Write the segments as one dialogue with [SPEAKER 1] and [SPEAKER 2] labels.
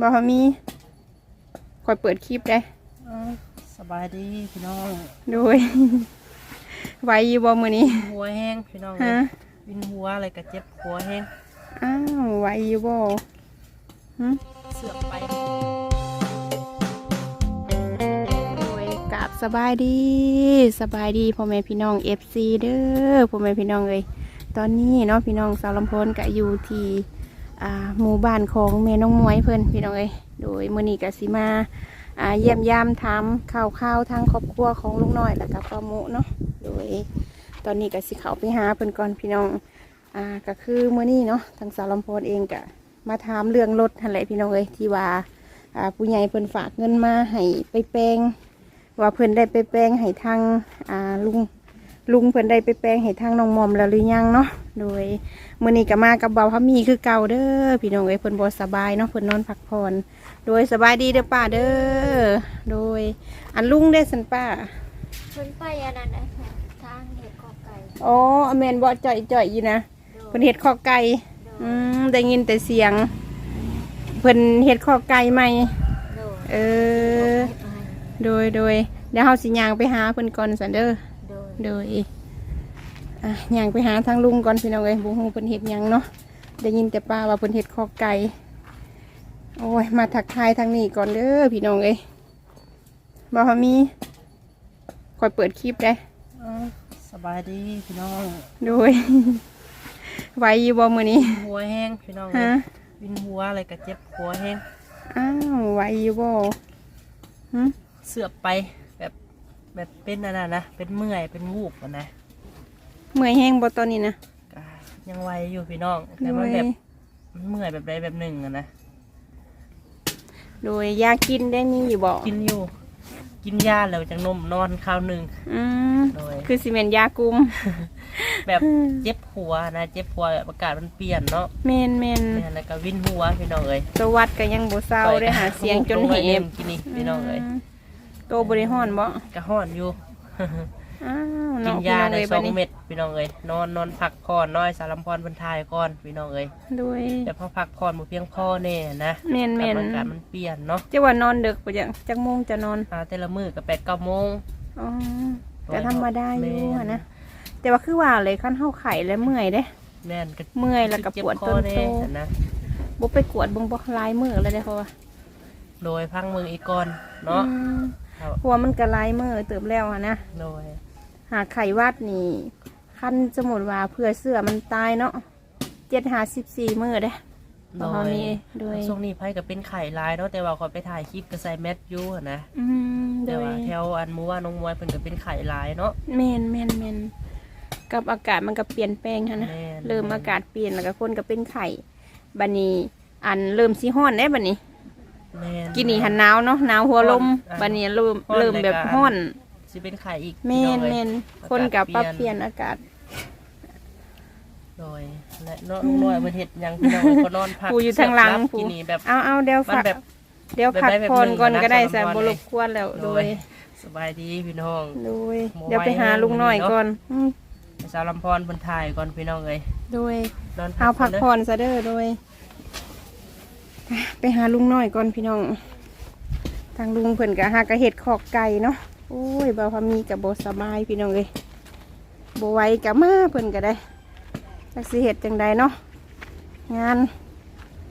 [SPEAKER 1] บ่ฮามีคอยเปิดคลิปได้
[SPEAKER 2] อ้าวสบายดีพี่น้อง
[SPEAKER 1] โดยไหวอยู่บ่มื้อนี้
[SPEAKER 2] หัวแห้งพี่น้อง
[SPEAKER 1] ฮะ
[SPEAKER 2] วินหัวอะไรก็เจ็บหัวแห้ง
[SPEAKER 1] อ้าวไหวอยู่บ่หึ
[SPEAKER 2] เสือกไป
[SPEAKER 1] โดยกราบสบายดี สบายดีพ่อแม่พี่น้อง FC เด้อพ่อแม่พี่น้องเอ้ยตอนนี้เนาะพี่น้องสาวลำพนก็อยู่ที่อ่า หมู่บ้านของแม่น้องมวยเพิ่อนพี่น้องเอ้ยโดยมือนี้ก็สิมาเยี่ยมยามถามข่าวข่าวทางครอบครัวของลุงน้อยแล้วก็ป้าโมเนาะโดยตอนนี้ก็สิเขาไปหาเพิ่อนก่อนพี่น้องอ่าก็คือมือนี้เนาะทางสาวลำพนเองก็มาถามเรื่องรถหั่นแหละพี่น้องเอ้ยที่ว่าอ่าผู้ใหญ่เพิ่นฝากเงินมาให้ไปแปลงว่าเพิ่นได้ไปแปลงให้ทางอ่าลุง ลุงเพิ่นได้ไปแปลงให้ทางน้องมอมแล้วหรือยังเนาะโดยมื้อนี้ก็มากับเบาพามีคือเก่าเด้อพี่น้องเอ้ยเพิ่นบ่สบายเนาะเพิ่นนอนพักผ่อนโดยสบายดีเด้อป้าเด้อโดย อันลุงได้สันป้า
[SPEAKER 3] เพิ่นไปอันนั้นนะทางเห็ดกอไก่
[SPEAKER 1] อ๋ออแม่นบ่จ่อยจ่อยอยู่นะ
[SPEAKER 3] โด
[SPEAKER 1] เพิ่นเฮ็ดข้อไก่อืมได้ยินแต่เสียง เพิ่นเฮ็ดข้อไก่ใหม่
[SPEAKER 3] โด
[SPEAKER 1] เออ โดยโดยเดี๋ยวเฮาสิย่างไปหาเพิ่นก่อนซันเด้อ
[SPEAKER 3] โดย
[SPEAKER 1] โดยอะย่างไปหาทางลุงก่อนพี่น้องเอ้ยบุ้งเพิ่นเฮ็ดหยังเนาะได้ยินแต่ป้าว่าเพิ่นเฮ็ดคอกไก่โอ้ยมาทักทายทางนี้ก่อนเด้อพี่น้องเอ้ยบ่ฮามีคอยเปิดคลิปได้
[SPEAKER 2] อ้าวสบายดีพี่น้อง
[SPEAKER 1] โดยไหวอยู่บ่มื้อนี้
[SPEAKER 2] หัวแห้งพี่น้อง
[SPEAKER 1] ฮะ
[SPEAKER 2] วินหัวอะไรก็เจ็บหัวแห้ง
[SPEAKER 1] อ้าวไหวอยู่บ่หึ
[SPEAKER 2] เสือกไป แบบแบบเป็นอันนั้นนะเป็นเมื่อยเป็นวูบอะนะ
[SPEAKER 1] เมื่อยแห้งบ่ตอนนี้นะ
[SPEAKER 2] ก็ยังไหวอยู่พี่น้องแต่มันแบบมันเมื่อยแบบใดแบบหนึ่งอะนะ
[SPEAKER 1] โดยยากินได้มีอยู่บ่
[SPEAKER 2] กินอยู่ กินยาแล้วจังนมนอนข้าวหนึ่ง
[SPEAKER 1] อืม
[SPEAKER 2] โดย
[SPEAKER 1] คือสิแม่นยากุม
[SPEAKER 2] แบบเจ็บหัวนะเจ็บหัวแบบอากาศมันเปลี่ยนเนาะ
[SPEAKER 1] แม่นแม่น
[SPEAKER 2] เนี่ยแล้วก็วินหัวพี่น้องเอ้ย
[SPEAKER 1] ตัววัดก็ยังบ่เศร้าได้หาเสียงจน
[SPEAKER 2] ลง
[SPEAKER 1] เห็
[SPEAKER 2] ไว้
[SPEAKER 1] บ
[SPEAKER 2] กินนี่พี่น้องเอ้ย
[SPEAKER 1] โตบริหอนบ่
[SPEAKER 2] กระห้อนอยู่
[SPEAKER 1] อ้าว
[SPEAKER 2] กิ
[SPEAKER 1] เนาะ
[SPEAKER 2] น
[SPEAKER 1] พี่
[SPEAKER 2] ยา
[SPEAKER 1] น้อง
[SPEAKER 2] ได้
[SPEAKER 1] เอ้ย
[SPEAKER 2] ส
[SPEAKER 1] บั
[SPEAKER 2] อ
[SPEAKER 1] ด
[SPEAKER 2] ง
[SPEAKER 1] นี้
[SPEAKER 2] เม็ดพี่น้องเอ้ยนอนนอนพักผ่อนน้อยสารมพรบรรทายก่อนพี่น้องเอ้ย
[SPEAKER 1] ด้วย
[SPEAKER 2] แต่พอพักผ่อนบ่เพียงพอแน่นะ
[SPEAKER 1] แม่น
[SPEAKER 2] แต่
[SPEAKER 1] แม่น
[SPEAKER 2] บรรยากาศมันเปลี่ยนเนาะ
[SPEAKER 1] จะว่านอนดึกปะจังจักโมงจะนอน
[SPEAKER 2] อ่าแต่ละมื้อก็แปดเก้าโมง
[SPEAKER 1] อ๋อแต่ธรรมดาอยู่
[SPEAKER 2] แม่
[SPEAKER 1] อะนะแต่ว่าคือว่าเลยขั้นเฮาไข่แล้วเมื่อยเด้
[SPEAKER 2] แม่นก็
[SPEAKER 1] เมื่อยแล้วก็ปวด
[SPEAKER 2] เจ็บค
[SPEAKER 1] ต้
[SPEAKER 2] อนแน่
[SPEAKER 1] โต
[SPEAKER 2] นะ
[SPEAKER 1] บ่ไปกวดเบิ่งบ่ลายมือเลยเด้เพราะว่า
[SPEAKER 2] โดยพังมืออีกก่อนเนาะ
[SPEAKER 1] อืม
[SPEAKER 2] ครับ
[SPEAKER 1] เพราะว่ามันก็ลายมือเติบแล้วอะนะ
[SPEAKER 2] โดย
[SPEAKER 1] หาไข่วัดนี่ขั้นสมมุติว่าเพื่อเสื้อมันตายเนาะ754มื้อเด้
[SPEAKER 2] โด
[SPEAKER 1] บ่เฮายมีโดย
[SPEAKER 2] ช่วงนี้ไพ่ก็เป็นไข่ลายเนาะแต่ว่าขอยไปถ่ายคลิปก็ใส่แมสอยู่อะนะ
[SPEAKER 1] อืมโด
[SPEAKER 2] แต่
[SPEAKER 1] ย
[SPEAKER 2] ว่าแถวอันหมูว่าน้องมวยเพิ่นก็เป็นไข่ลายเนาะ
[SPEAKER 1] แมนแมนแมนกับอากาศมันก็เปลี่ยนแปลงฮะนะ
[SPEAKER 2] แม่น
[SPEAKER 1] เริ่มอากาศเปลี่ยนแล้วก็คนก็เป็นไข่บันนี้อันเริ่มสีห้อนได้บันนี้
[SPEAKER 2] แม่น
[SPEAKER 1] กินนี่หันหนาวเนาะหนาวหัวลม
[SPEAKER 2] อ่า
[SPEAKER 1] บันนี้เริ่ม
[SPEAKER 2] ฮ้อน
[SPEAKER 1] เริ่มแบบ
[SPEAKER 2] แล้วก็
[SPEAKER 1] ห้อน
[SPEAKER 2] สิเป็นไข่อีก
[SPEAKER 1] แมน
[SPEAKER 2] พี่
[SPEAKER 1] แม
[SPEAKER 2] อง
[SPEAKER 1] น
[SPEAKER 2] เอ้ย
[SPEAKER 1] คนกับปรับ
[SPEAKER 2] อากาศ
[SPEAKER 1] เปลี่ยนอากาศ
[SPEAKER 2] โดยและเนาะลุงน้อยเพิ่นเฮ็ดหยังพี่น้องเอ้ยก็นอนพัก
[SPEAKER 1] ปูอยู่ทางหลัง
[SPEAKER 2] รับ
[SPEAKER 1] ปู
[SPEAKER 2] กินนี่แบบ
[SPEAKER 1] เอาเอาเดี๋ยว
[SPEAKER 2] มัน
[SPEAKER 1] พัก
[SPEAKER 2] แบบ
[SPEAKER 1] เดี๋ยวพัก
[SPEAKER 2] แบบได้แบบ
[SPEAKER 1] ผ่อนก่อน
[SPEAKER 2] หนึ่ง
[SPEAKER 1] ก็ได้
[SPEAKER 2] นะ
[SPEAKER 1] แสบ
[SPEAKER 2] สำหรับ
[SPEAKER 1] บุ
[SPEAKER 2] วัน
[SPEAKER 1] ร
[SPEAKER 2] นี้
[SPEAKER 1] บกวนแล้ว
[SPEAKER 2] โด
[SPEAKER 1] โด
[SPEAKER 2] ย
[SPEAKER 1] ย
[SPEAKER 2] สบายดีพี่น้อง
[SPEAKER 1] โดย
[SPEAKER 2] หมอ
[SPEAKER 1] เดี๋ยวไปหา
[SPEAKER 2] ไว้
[SPEAKER 1] ลุงน้อย
[SPEAKER 2] เนาะ
[SPEAKER 1] ก่อนอืม
[SPEAKER 2] ไปสาวลำพรเพิ่นถ่ายก่อนพี่น้องเอ้ย
[SPEAKER 1] โดย
[SPEAKER 2] นอน
[SPEAKER 1] เอาพัก
[SPEAKER 2] เด้
[SPEAKER 1] ผ่อนซะเด้อโดย ไปหาลุงน้อยก่อนพี่น้อง ทางลุงเพิ่นกะหากะเห็ดขอกไก่เนาะโอ้ยบ่าวพามีกับบสบายพี่น้องเลยบ่ไหวกะมาเพิ่นก็ได้จักสิเห็ดจังใดเนาะงาน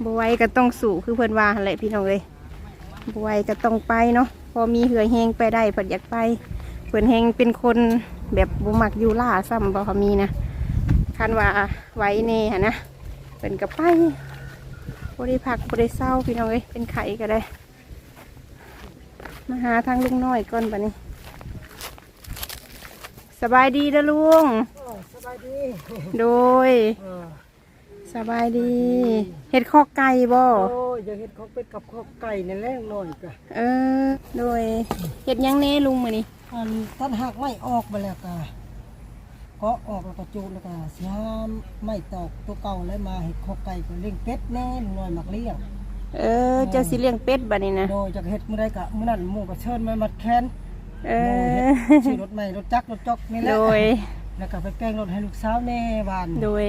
[SPEAKER 1] บ่ไหวก็ต้องสู่คือเพิ่นว่าแหละพี่น้องเลยบ่ไหวก็ต้องไปเนาะพอมีเหือแหงไปได้เพิ่นอยากไปเพิ่นแหงเป็นคนแบบบ่มักอยู่ล่าซ้ำบ่าวพามีนะคันว่าไหวแน่หั่นนะเพิ่นก็ไป บ่ได้พักบ่ได้เศร้าพี่น้องเอ้ยเป็นไข้ก็ได้ มาหาทางลุงน้อยก่อนปะนี่สบายดีเด้อลุง
[SPEAKER 4] สบายดี
[SPEAKER 1] โดย
[SPEAKER 4] เออ
[SPEAKER 1] สบายดี เห็ดคอกไก่บ่
[SPEAKER 4] โอ้ยอยากเห็นเขาเป็ดกับข้าวไก่ในแรงหน่อยกะ
[SPEAKER 1] เออ โดย เห็ดหยังแน่ลุงมือนี่
[SPEAKER 4] อันตัดหักไม่ออกไปแล้วกะ ก็ออกแล้วก็จูดแล้วก็เสียามไม่ตอกตัวเก่าแล้วมาเห็ดข้าวไก่ก็เลี้ยงเป็ดแน่ลุงน้อยมักเลี้ยง
[SPEAKER 1] เออเจ้าสิเลี้ยงเป็ดบัดนี้นะ
[SPEAKER 4] โดยจากเห็ดมื้อใดกะมื้อนั้นหมู่ก็เชิญมามัดแขน
[SPEAKER 1] เอ
[SPEAKER 4] หมู่
[SPEAKER 1] อ
[SPEAKER 4] เฮ็ดชื่อรถใหม่รถจักรรถจอกนี่แหละ
[SPEAKER 1] โดย
[SPEAKER 4] แล้วก็ไปแป้งรถให้ลูกสาวแน่บาน
[SPEAKER 1] โดย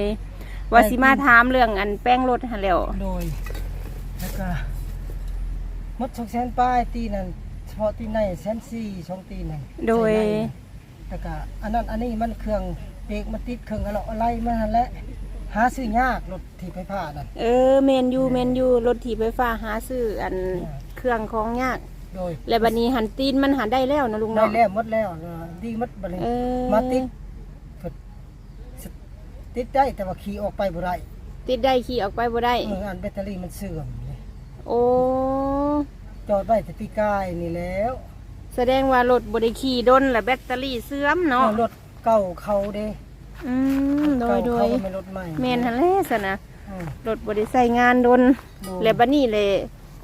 [SPEAKER 1] ว่าสิมาถามเรื่องอันแป้งรถหันแล้ว
[SPEAKER 4] โดยแล้วก็มดสองแสนป้ายตีนั่นเฉพาะตีในแสนสี่สองตีนั่น
[SPEAKER 1] โดย
[SPEAKER 4] ใส่ในแต่ก็อันนั้นอันนี้มันเครื่องเบรกมันติดเครื่องอะไรอะไรมันหั่นแหละหาซื้อยากรถที่ไฟฟ้านั่น
[SPEAKER 1] เออเมนยูเมนยูรถถีบไฟฟ้าหาซื้ออันเครื่องของยาก
[SPEAKER 4] โดย
[SPEAKER 1] และบัดนี้หันตีนมันหันได้แล้วนะลุง
[SPEAKER 4] ได้
[SPEAKER 1] เนาะ
[SPEAKER 4] แล้วหมดแล้วเออดีหมดบัดนี้
[SPEAKER 1] เออ
[SPEAKER 4] มาติดเพิ่นติดได้แต่ว่าขี่ออกไปบ่ได้
[SPEAKER 1] ติดได้ขี่ออกไปบ่ได้
[SPEAKER 4] เอออันแบตเตอรี่มันเสื่อมเลย
[SPEAKER 1] โอ้
[SPEAKER 4] จอดไว้แต่ปีกายนี่แล้ว
[SPEAKER 1] แสดงว่ารถบ่ได้ขี่ดนและแบตเตอรี่เสื่อมเนาะ
[SPEAKER 4] เอารถเก่าเขาเด้
[SPEAKER 1] อืมโดยโด
[SPEAKER 4] เก่ายเขาก็ไม่รถใหม่
[SPEAKER 1] แม่นหั่นแหละซะนะ
[SPEAKER 4] อืม
[SPEAKER 1] รถบ่ได้ใช้งานดน
[SPEAKER 4] โดย
[SPEAKER 1] และบัดนี้เลย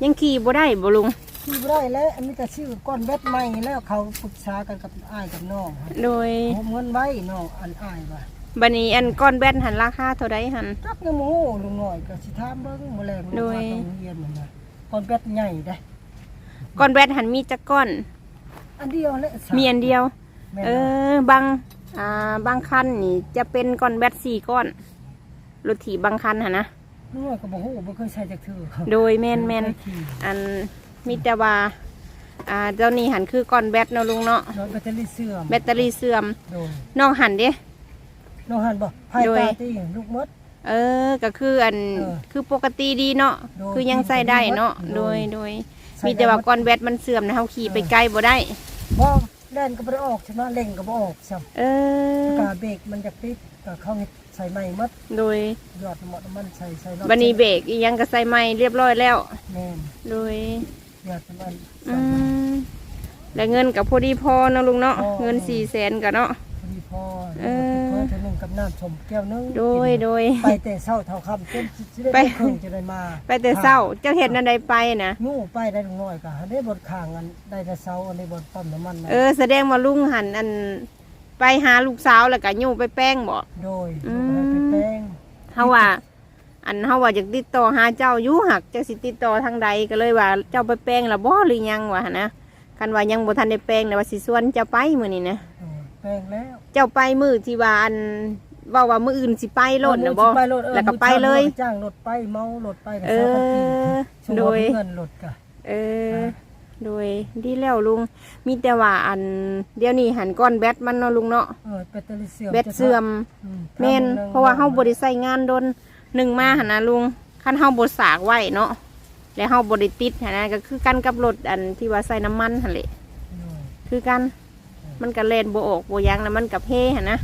[SPEAKER 1] ยังขี่บ่ได้บ่ลุง
[SPEAKER 4] ขี่บ่ได้แล้วอันนี้แต่ชื่อก้อนแบตใหม่แล้วเขาปรึกษากันกับอ้ายกับน้องครับ
[SPEAKER 1] โดย
[SPEAKER 4] ผมเงินไว้น้องอันอ้ายว่า
[SPEAKER 1] บัดนี้อันก้อนแบตหันราคาเท่าใดหัน
[SPEAKER 4] จักยังโมโหลุงหน่อยก็สิถามเบิ่งมื้อแลง
[SPEAKER 1] โดย
[SPEAKER 4] มาต้องเรียนนั่นนะก้อนแบตใหญ่ได้
[SPEAKER 1] ก้อนแบตหันมีจักก้อน
[SPEAKER 4] อันเดียวแหละสา
[SPEAKER 1] มีอันเดียว
[SPEAKER 4] แม่น
[SPEAKER 1] เอ
[SPEAKER 4] บ่
[SPEAKER 1] อบางอ่าบางคันนี่ จะเป็นก้อนแบตสี่ก้อนรถถีบบางคันหะนะ
[SPEAKER 4] ลุงหน่อยก็บ่ฮู้บ่เคยใช้จักเทื่อ
[SPEAKER 1] โดยแมนแมน
[SPEAKER 4] เคยขี่
[SPEAKER 1] อันมีแต่ว่าอ่าเจ้านี่หันคือก้อนแบตเนาะลุงเนาะ
[SPEAKER 4] รถแบตเตอรี่เสื่อม
[SPEAKER 1] แบตเตอรี่เสื่อม
[SPEAKER 4] โดย
[SPEAKER 1] น้องหันเด้
[SPEAKER 4] น้องหันบ่ภาย
[SPEAKER 1] โดย
[SPEAKER 4] ตาตีลูกมด
[SPEAKER 1] เออก็คืออัน
[SPEAKER 4] เออ
[SPEAKER 1] คือปกติดีเนาะ
[SPEAKER 4] โดย
[SPEAKER 1] คือยังใส่ได้เนาะ
[SPEAKER 4] โด
[SPEAKER 1] โด
[SPEAKER 4] ย
[SPEAKER 1] ยโดย
[SPEAKER 4] ใส่
[SPEAKER 1] มีแต่ว่า
[SPEAKER 4] ได้หมด
[SPEAKER 1] ก้อนแบตมันเสื่อมนะเฮาขี่ไปไกลบ่ได้
[SPEAKER 4] บ่แล่นก็บ่ได้ออกใช่ไหมเร่งก็บ่ออกซ้ำ
[SPEAKER 1] เออกา
[SPEAKER 4] เบรกมันจะติดก็เขาเฮ็ดใส่ใหม่หมด
[SPEAKER 1] โดย
[SPEAKER 4] ยอดหมดน้ำมันใส่ใส่รอบ
[SPEAKER 1] บันนี้เบรกอีหยังก็ใส่ใหม่เรียบร้อยแล้ว
[SPEAKER 4] แม่น
[SPEAKER 1] โดย
[SPEAKER 4] ยอดน้ำมัน
[SPEAKER 1] อื
[SPEAKER 4] ใส่ใหม่
[SPEAKER 1] มและเงินกับพอดีพอเนาะลุงเนาะ
[SPEAKER 4] พอ
[SPEAKER 1] เงินสี่แสนกันเนาะ
[SPEAKER 4] พอดีพอ
[SPEAKER 1] เออ
[SPEAKER 4] เพิ่มเท่านึงกับน้ำชมแก้วนึง
[SPEAKER 1] โดยโดย
[SPEAKER 4] ไปแต่เช้าเท่าค่ำจนสิได้
[SPEAKER 1] ไป
[SPEAKER 4] ครึ่งจะได้มา
[SPEAKER 1] ไปแต่เศร้าเจ้าเห็นอันใดไปนะ
[SPEAKER 4] ยู่ไปได้ลุงน้อยก็ได้บทข้างอันได้แต่เช้าอันนี้บทปั๊มน้ำมันนะ
[SPEAKER 1] เออแสดงว่าลุงหันอัน ไปหาลูกสาวแล้วก็ยู่ไปแป้งบ่
[SPEAKER 4] โดย
[SPEAKER 1] อืม
[SPEAKER 4] ไปแป้ง
[SPEAKER 1] เฮาว่า อันเฮาว่าอยากติดต่อหาเจ้าอยู่หักเจ้าสิติดต่อทางใดก็เลยว่า เจ้าไปแป้งแล้วบ่หรือยังวะหั่นนะคันว่ายังบ่ทันได้แป้งแต่ว่าสิส่วนเจ้าไปมื้อนี้นะ
[SPEAKER 4] เออแป้งแล้ว
[SPEAKER 1] เจ้าไปมื้อที่ว่าอันเว้าว่ามื้ออื่นสิไปโลดนะบ่
[SPEAKER 4] เออไปโลดเออ
[SPEAKER 1] แล้วก็ไปเลย
[SPEAKER 4] มื้อช้าจ้างรถไปเมารถไปกับ
[SPEAKER 1] เอ
[SPEAKER 4] สาวคนกิน
[SPEAKER 1] อ
[SPEAKER 4] ส่ง
[SPEAKER 1] โด
[SPEAKER 4] เอา
[SPEAKER 1] ย
[SPEAKER 4] เงินรถกะ
[SPEAKER 1] เออโดยดีแล้วลุง มีแต่ว่าอันเดี๋ยวนี้หันก้อนแบตมันเนาะลุงเนาะ
[SPEAKER 4] เออแบตเตอรี่เสื่อม
[SPEAKER 1] แบตเสื่อม
[SPEAKER 4] อื
[SPEAKER 1] แม่น
[SPEAKER 4] ทำหง
[SPEAKER 1] เพราะว่าเฮาบ่ได้ใช้งานดนหนึ่งมาหันนะลุงคันเฮาบ่สากไว้เนาะแล้วเฮาบ่ได้ติดหันนะก็คือกันกับรถอันที่ว่าใส่น้ำมันหั่นแหละ
[SPEAKER 4] โดย
[SPEAKER 1] คือกัน มันก็แล่นบ่ออกบ่หยังแล้วมันก็เพหั่นนะ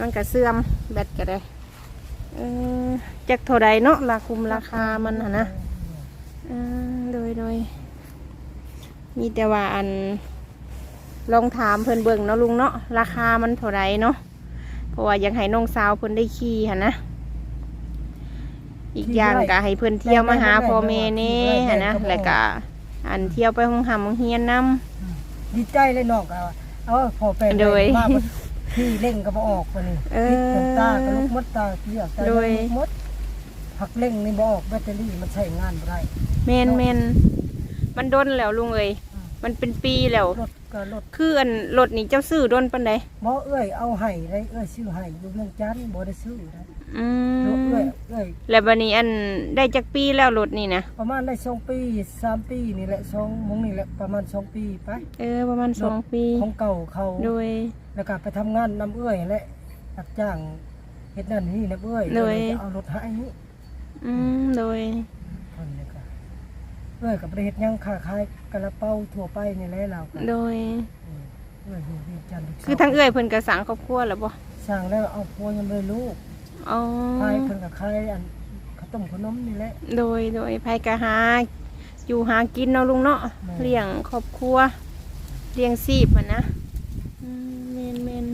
[SPEAKER 1] มันก็เสื่อมแบตก็ได้เออจักเท่าใดเนาะราคุมราคามันหนะเออโดยโดยมีแต่ว่าอันลองถามเพิ่อนเบิ่งเนาะลุงเนาะราคามันเท่าไรเนาะเพราะว่าอยากให้น้องสาวเพิ่อนได้ขี่หันะอีกอย่างก็ให้เพิ่อนเที่ยวมาหาพ่อแม่เน่หันะแล้วก็อันเที่ยวไปห้องหำห้องเฮียนนํ
[SPEAKER 4] ดีใจเลยน้องก็ว่า เอาพอเป็น
[SPEAKER 1] โดย
[SPEAKER 4] มาบ่ที่เร่งก็บ่ออกปะนี่
[SPEAKER 1] เออ
[SPEAKER 4] ติดน้ำตาก็ลุกมดตาเกลียกตา
[SPEAKER 1] โดย
[SPEAKER 4] ลุกมดผักเร่งนี่บ่ออกแบตเตอรี่มันใช้งานบ่ได้
[SPEAKER 1] แม่นแม่นมันดนแล้วลุงเอ้ย
[SPEAKER 4] อืม
[SPEAKER 1] มันเป็นปีแล้ว
[SPEAKER 4] รถก็รถ
[SPEAKER 1] คืออันรถนี่เจ้าซื้อดนปานใด
[SPEAKER 4] บ่เอ้ยเอาให้ได้เอ้ยซื้อให้อยู่เมืองจันทน์บ่ได้ซื้อได้
[SPEAKER 1] อื
[SPEAKER 4] รถ
[SPEAKER 1] ม
[SPEAKER 4] เอ้ยเอ้ย
[SPEAKER 1] แล้วบัดนี้อันได้จักปีแล้วรถนี่นะ
[SPEAKER 4] ประมาณได้สองปีสามปีนี่แหละสองมงนี่แหละประมาณสองปีไป
[SPEAKER 1] เออประมาณสองปี
[SPEAKER 4] ของเก่าเขา
[SPEAKER 1] โดย
[SPEAKER 4] แล้วก็ไปทำงานนำเอ้ยแหละรับจ้างเฮ็ดนั่นนี่นะเอ้ย
[SPEAKER 1] โดย
[SPEAKER 4] จะเอารถให้
[SPEAKER 1] อืมโดย
[SPEAKER 4] คนนี้ก็เอ้ยกับประเฮ็ดหยังค้าขายกระเป๋าทั่วไปนี่แหละเราก็
[SPEAKER 1] โดย
[SPEAKER 4] อืมเอ้ยอยู่ที่จันทร์
[SPEAKER 1] คือทั้งเอื้อยเพิ่นก็สั่งครอบครัวแล้วบ่
[SPEAKER 4] สร้างแล้วเอาพัวยังไม่ลูก
[SPEAKER 1] อ๋อ
[SPEAKER 4] ขายเพิ่นก็ขายอันข้าวต้มขนมนี่แหละ
[SPEAKER 1] โดยโดยภัยก็หา อยู่หากินเนาะลุงเนาะ
[SPEAKER 4] แม่
[SPEAKER 1] เลี้ยงครอบครัวเลี้ยงชีพมันนะอืมแม่นแม่น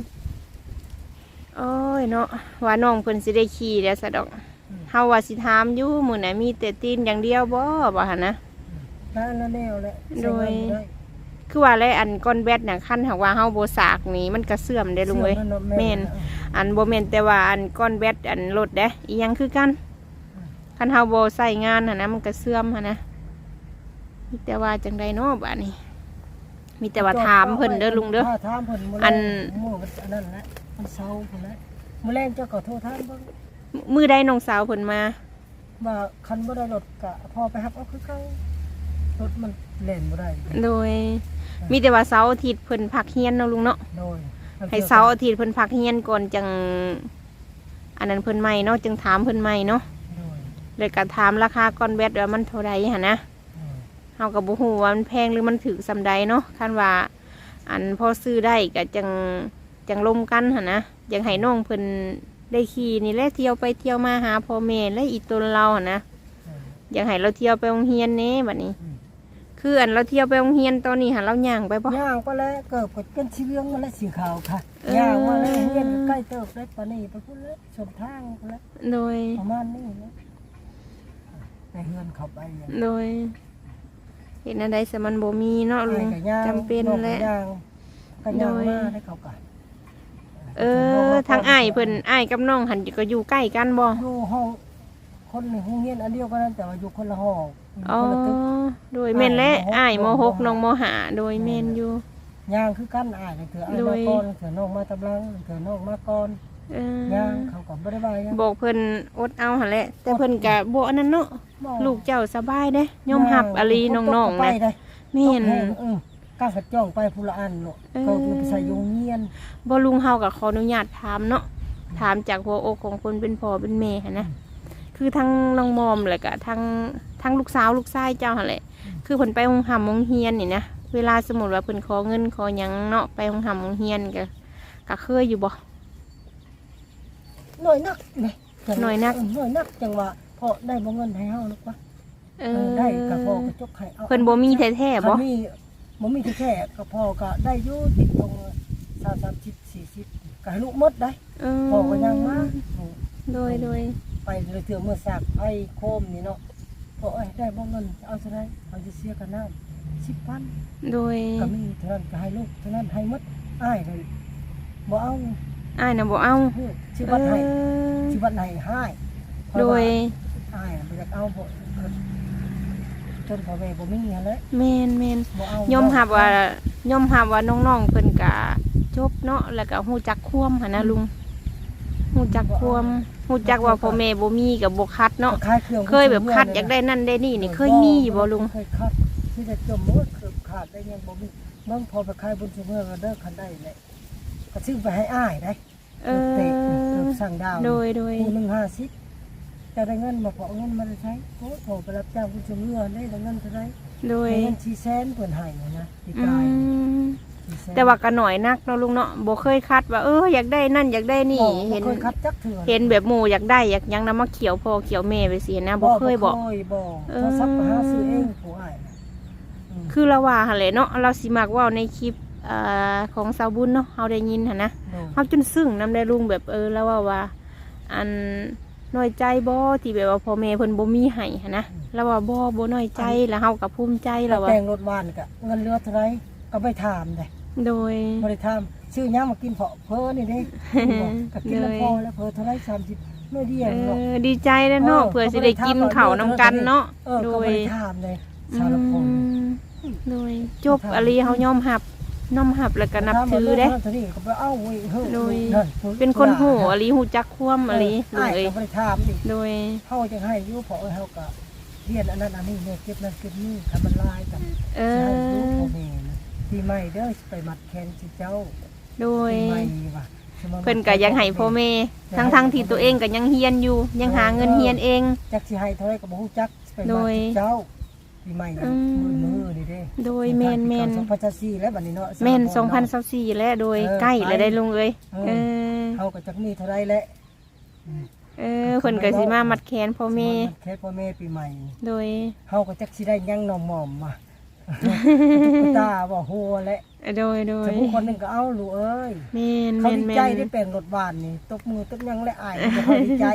[SPEAKER 1] โอ้ยเนาะว่าน้องเพิ่นสิได้ขี่แล้วซะดอกเฮาว่าสิถามอยู่มื้อน่ะมีแต่ตีนอย่างเดียวบ่บ่หั่นนะ
[SPEAKER 4] แล้วแล้วแนวแหละ
[SPEAKER 1] โดย
[SPEAKER 4] ใช้งานบ่ได้
[SPEAKER 1] คือว่าแล้วอันก้อนแบตน่ะคันหากว่าเฮาบ่สากนี่มันก็เสื่อมได้ลุงเอ้ย
[SPEAKER 4] สื้นั่น
[SPEAKER 1] แม่น
[SPEAKER 4] เนาะ
[SPEAKER 1] อันบ่แม่นแต่ว่าอันก้อนแบตอันรถเด้อีหยังคือกันคันเฮาบ่ใส่งานหั่นนะมันก็เสื่อมหั่นนะมีแต่ว่าจังไดเนาะบัดนี้ มีแต่ว่าถามเพิ่นเด้อลุงเด้อ
[SPEAKER 4] ถ้าถามเพิ่นมื้
[SPEAKER 1] อัน
[SPEAKER 4] หมู่มันอันนั้นแหละมันเซาพุ่นแหละมื้อแรงเจ้าก็โทรถามเบิ่ง
[SPEAKER 1] มือใดน้องสาวเพิ่นมา
[SPEAKER 4] ว่าคันบ่ได้รถก็พอไปรับเอาคือเก่ารถมัน เล่นบ่ได้
[SPEAKER 1] โดย มีแต่ว่าเสาร์อาทิตย์เพิ่นพักเฮียนเนาะลุงเนาะ
[SPEAKER 4] โดย
[SPEAKER 1] ให้เสาร์อาทิตย์เพิ่นพักเฮียนก่อนจัง อันนั้นเพิ่นใหม่เนาะจึงถามเพิ่นใหม่เนาะ
[SPEAKER 4] โดย
[SPEAKER 1] เลยก็ถามราคาก้อนแบตว่ามันเท่าใดหั่นนะ
[SPEAKER 4] โดย
[SPEAKER 1] เฮาก็บ่ฮู้ว่ามันแพงหรือมันถูกสำใดเนาะคันว่า อันพอซื้อได้ก็จังจังลมกันหั่นนะยังให้น้องเพิ่นได้ขี่นี่แหละเที่ยวไปเที่ยวมาหาพ่อแม่และอีตนเราหั่นนะ
[SPEAKER 4] โดย
[SPEAKER 1] อยากให้เราเที่ยวไปโรงเรียนเน่บัดนี้
[SPEAKER 4] อืม
[SPEAKER 1] คืออันเราเที่ยวไปโรงเรียนตอนนี้หันเราย่างไปบ่
[SPEAKER 4] ย่างก็แล้วเกิดกดเป็นชีเวียงมาแล้วสีขาวค่ะ
[SPEAKER 1] เออ
[SPEAKER 4] ย่างมาแล้วเห็นใกล้เติบได้ปานนี้ไปพุ่นแล้วชมทางพุ่นแล้ว
[SPEAKER 1] โดย
[SPEAKER 4] ประมาณนี้นะไปเฮือนเขาไปอย่าง
[SPEAKER 1] โดยเห็นอะไรสมันบ่มีเนาะลุง
[SPEAKER 4] อ้ายก็ย่าง
[SPEAKER 1] จำเป็น
[SPEAKER 4] น้อง
[SPEAKER 1] แห
[SPEAKER 4] ก็
[SPEAKER 1] ละ
[SPEAKER 4] ย่างก็ย่าง
[SPEAKER 1] โดย
[SPEAKER 4] มาได้เขากัน
[SPEAKER 1] เออทางอ้ายเพิ่นอ้ายกับน้องหันก็อยู่ใกล้กันบ่
[SPEAKER 4] อยู่ห้องคนในห้องเรียนอันเดียวกันนั่นแต่ว่าอยู่คนละห้อง อยู่
[SPEAKER 1] อ๋อ
[SPEAKER 4] คนละตึก
[SPEAKER 1] โดยแม่นและ
[SPEAKER 4] อ้า
[SPEAKER 1] อ้ายย
[SPEAKER 4] ม
[SPEAKER 1] ม
[SPEAKER 4] ห
[SPEAKER 1] ห
[SPEAKER 4] ก
[SPEAKER 1] กน้องมห้าโดยแม่นอยู่
[SPEAKER 4] ย่างคือกันอ้ายเถืออ้าย
[SPEAKER 1] โด
[SPEAKER 4] มายก่อนเถือน้องมาตำลังเถือน้องมาก่อน
[SPEAKER 1] เออย่าง
[SPEAKER 4] เขาก็บ่ได้ว่าหยัง
[SPEAKER 1] บอกเพิ่นอดเอาหั่นแหละแต่เพิ่นก็บ่อันนั้นเนาะ
[SPEAKER 4] บ่
[SPEAKER 1] ลูกเจ้าสบายเด้ยอมรับอลีน้องๆ
[SPEAKER 4] ไป
[SPEAKER 1] นะ
[SPEAKER 4] ได้
[SPEAKER 1] แม่น
[SPEAKER 4] ตกแห้งเออก้าวกระจ้องไปผู้ละอันเนาะ
[SPEAKER 1] เออ
[SPEAKER 4] เขาคือไปใส่โยงเงียน
[SPEAKER 1] บ่ลุงเฮาก็ขออนุญาตถามเนาะถามจากหัวอกของคนเป็นพ่อเป็นแม่หั่นนะคือทั้งน้องมอมแล้วก็ทั้ง ทั้งลูกสาวลูกชายเจ้าหั่นแหละ คือเพิ่นไปโรงหำโรงเรียนนี่นะเวลาสมมุติว่าเพิ่นขอเงินขอหยังเนาะไปโรงหำโรงเรียนก็ก็เคยอยู่บ่
[SPEAKER 4] หน่อยนักแหมจัง
[SPEAKER 1] หน่อยนัก
[SPEAKER 4] เหน่อยนักจังว่าพอได้บ่เงินให้เฮานึกว่า
[SPEAKER 1] เอ
[SPEAKER 4] เอ
[SPEAKER 1] อ
[SPEAKER 4] อได้ก็พอกระจกให้เอา
[SPEAKER 1] เพิ่นบ่มีแท้ๆบ่
[SPEAKER 4] ถ้ามีบ่มีแท้ๆก็พอก็ได้อยู่ติดตรง30 30 40ก็ให้ลูกหมดได้
[SPEAKER 1] เออ
[SPEAKER 4] พอก็ยังมา
[SPEAKER 1] โดยโดย
[SPEAKER 4] ไปเลยเถื่อเมื่อสากไผโคมนี่เนาะ พอเอ้ยได้บ่เงินเอาซะได้เอาสิเสียกันน้ำ10,000
[SPEAKER 1] โดย
[SPEAKER 4] ก็มีเท่านั้นก็ให้ลูกเท่านั้นให้หมดอ้ายเลยบ่เอา
[SPEAKER 1] อ้ายน่ะบ่เอา
[SPEAKER 4] เฮ้ยชื่อบัตรให้
[SPEAKER 1] เออ
[SPEAKER 4] ชื่อบัตรให้ให้เพราะ
[SPEAKER 1] โด
[SPEAKER 4] ว่ายอ้ายน่ะบ่อยากเอาบ่จนพ่อแม่บ่มีหั่นแหละ
[SPEAKER 1] แม่นแม่น
[SPEAKER 4] บ่เอา
[SPEAKER 1] ยอมรับว่ายอมรับว่าน้องๆเพิ่นก็จบเนาะแล้วก็ฮู้จักความหั่นนะลุงฮู้จักความ ฮู้จักว่าพ่อแม่บ่มีก็บ่คัดเนาะ
[SPEAKER 4] ขายเครื่อง
[SPEAKER 1] เคยแบบคัดอยากได้นั่นได้นี่นี่เคยมีอยู่บ่ลุง
[SPEAKER 4] เคยคัดที่จะจมหมดคือขาดได้ยังบ่มีเบิ่งพอไปขายบนซุเมื่อก็เด้อคันได้แหละก็ซื้อไปให้อ้ายได้
[SPEAKER 1] เอ
[SPEAKER 4] เตะ
[SPEAKER 1] อ
[SPEAKER 4] เติมสั่งดาว
[SPEAKER 1] โดยโดย
[SPEAKER 4] คู่หนึง50จะได้เงินมาพอเอาเงินมาได้ใช้โอ้โหไปรับจ้างบนซุเมื่อได้ได้เงินเท่าไหร่
[SPEAKER 1] โดย
[SPEAKER 4] ได้เงิน4แสนเพิ่นให้นะที่
[SPEAKER 1] อื
[SPEAKER 4] กาย
[SPEAKER 1] ม
[SPEAKER 4] 400,000
[SPEAKER 1] แต่ว่าก็หน่อยนักเนาะลุงเนาะบ่เคยคัดว่าเอออยากได้นั่นอยากได้นี่
[SPEAKER 4] บ่
[SPEAKER 1] เห็น
[SPEAKER 4] บ่เคยคัดจักเถื่อ
[SPEAKER 1] เห็นแบบหมู่อยากได้อยากหยังนำมาเขียวพ่อเขียวแม่ไปสินะบ่เคยบอก
[SPEAKER 4] บ่เคยบอก
[SPEAKER 1] เออ
[SPEAKER 4] โทรศัพท์ก็หาซื้อเองผู้อ้ายน่ะอืม
[SPEAKER 1] คือเราว่าหั่นแหละเนาะเราสิมักเว่าในคลิปเอ่อของสาวบุญเนาะเฮาได้ยินหั่นนะ
[SPEAKER 4] โดย
[SPEAKER 1] เฮาจนซึ้งนำได้ลุงแบบเออแล้วว่าว่า อันน้อยใจบ่ที่แบบว่าพ่อแม่เพิ่นบ่มีให้หั่นนะแล้วว่าบ่บ่น้อยใจแล้วเฮาก็ภูมิใจแล้วว่า
[SPEAKER 4] แต่งรถหวานก็เงินเหลือเท่าไหร่ ก็ไปถามได้
[SPEAKER 1] โดย
[SPEAKER 4] บ่ได้ถามซื้อหยังมากินเพาะเพ้อนี่เด้บอกก็กินแล้ว
[SPEAKER 1] เลย
[SPEAKER 4] พอแล้วเพ้อเท่าไหร่30มื้อเดียว
[SPEAKER 1] เอ
[SPEAKER 4] เนาะ
[SPEAKER 1] อดีใจแล้วเนาะเพื่อสิได้กินข้าวนํกันเนาะ
[SPEAKER 4] เออ
[SPEAKER 1] โด
[SPEAKER 4] ก็บ่
[SPEAKER 1] ย
[SPEAKER 4] ได้ถามเลยสารพง
[SPEAKER 1] อืมโดยจบอะไรเฮายอมรับน้อมรับแล้วก็นับถือเด้
[SPEAKER 4] เท่านี้ก็ไปเอาเว้ยเฮ้ย
[SPEAKER 1] โดย
[SPEAKER 4] นั่
[SPEAKER 1] เป็นคนหูอะไรหูจักความอะไรลุ
[SPEAKER 4] อ้างย
[SPEAKER 1] เอ้ย
[SPEAKER 4] ก็บ่ได้ถามดิ
[SPEAKER 1] โดย
[SPEAKER 4] เฮาจังให้อยู่เพราะเฮาก็เรียนอันนั้นอันนี้เนี่ยเก็บนั่นเก็บนี่ทำมันลายกัน
[SPEAKER 1] เอ
[SPEAKER 4] สิให้รู้
[SPEAKER 1] อ
[SPEAKER 4] พ่อแม่นะ ปีใหม่เด้อสิไปมัดแขนสิเจ้า
[SPEAKER 1] โดย
[SPEAKER 4] ปีใหม่ว่ะสิมามัด
[SPEAKER 1] เพิ่นก็ยังให้พ่อแม่ทั้งทั้งๆที่ตัวเองก็ยังเฮียนอยู่ ยังหาเงินเฮียนเอง
[SPEAKER 4] จักสิให้เท่าไรก็บ่ฮู้จักสิไป
[SPEAKER 1] โด
[SPEAKER 4] มัด
[SPEAKER 1] ย
[SPEAKER 4] สิเจ้าปีใหม่
[SPEAKER 1] อื
[SPEAKER 4] มือ
[SPEAKER 1] ม
[SPEAKER 4] มือนี่เด้
[SPEAKER 1] โดยแม่นแม่น
[SPEAKER 4] สองพันสี่แล้วบัดนี้เนาะ
[SPEAKER 1] แม่น
[SPEAKER 4] สามพัเาะ
[SPEAKER 1] 2024แล้วโดย
[SPEAKER 4] เออ
[SPEAKER 1] ใกล้แล้วได้ลุงเอ้ย
[SPEAKER 4] เออ
[SPEAKER 1] เออ
[SPEAKER 4] เฮาก็จักมีเท่าไรแล้ว
[SPEAKER 1] เออเพิ่นก็สิมามัดแขนพ่อแม่
[SPEAKER 4] นแค่พ่อแม่ปีใหม่
[SPEAKER 1] โดย
[SPEAKER 4] เฮาก็จักสิได้หยังน้องหม่อมมา ตุ๊กตาบ่โหและ
[SPEAKER 1] โดยโดย
[SPEAKER 4] แต่ผู้คนหนึงก็เอาลูกเอ้ย
[SPEAKER 1] แม่น
[SPEAKER 4] เขา
[SPEAKER 1] แม่น
[SPEAKER 4] ดี
[SPEAKER 1] แม่
[SPEAKER 4] ใจได้แปลงรถบ้านนี่ตบมือตบหยังและอายก็เขาดีใจ